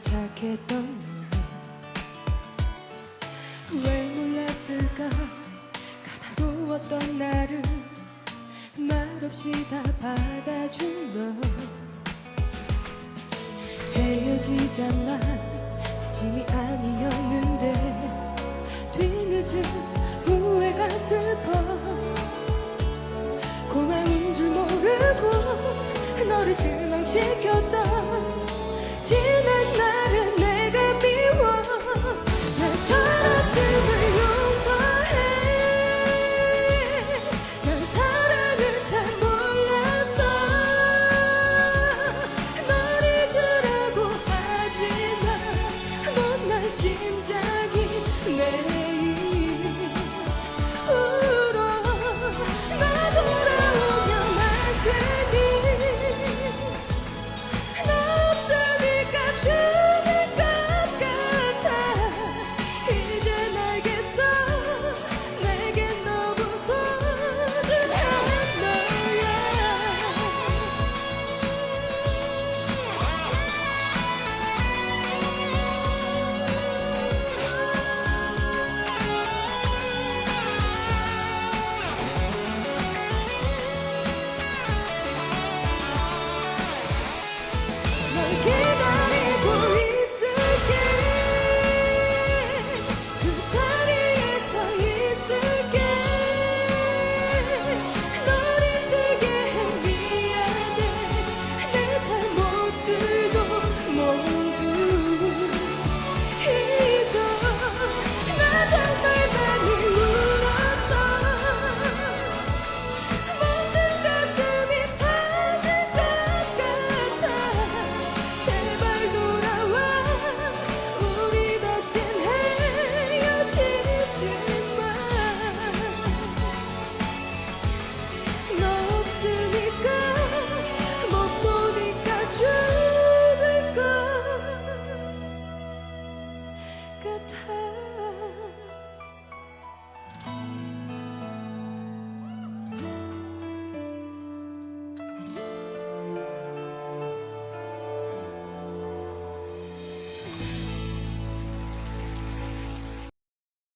착했던 너는 왜 몰랐을까? 까다로웠던 나를 말없이 다 받아준 너. 헤어지자만 지짐이 아니었는데 뒤늦은 후회가 슬퍼. 고마운 줄 모르고 너를 실망시켰던 지난 날은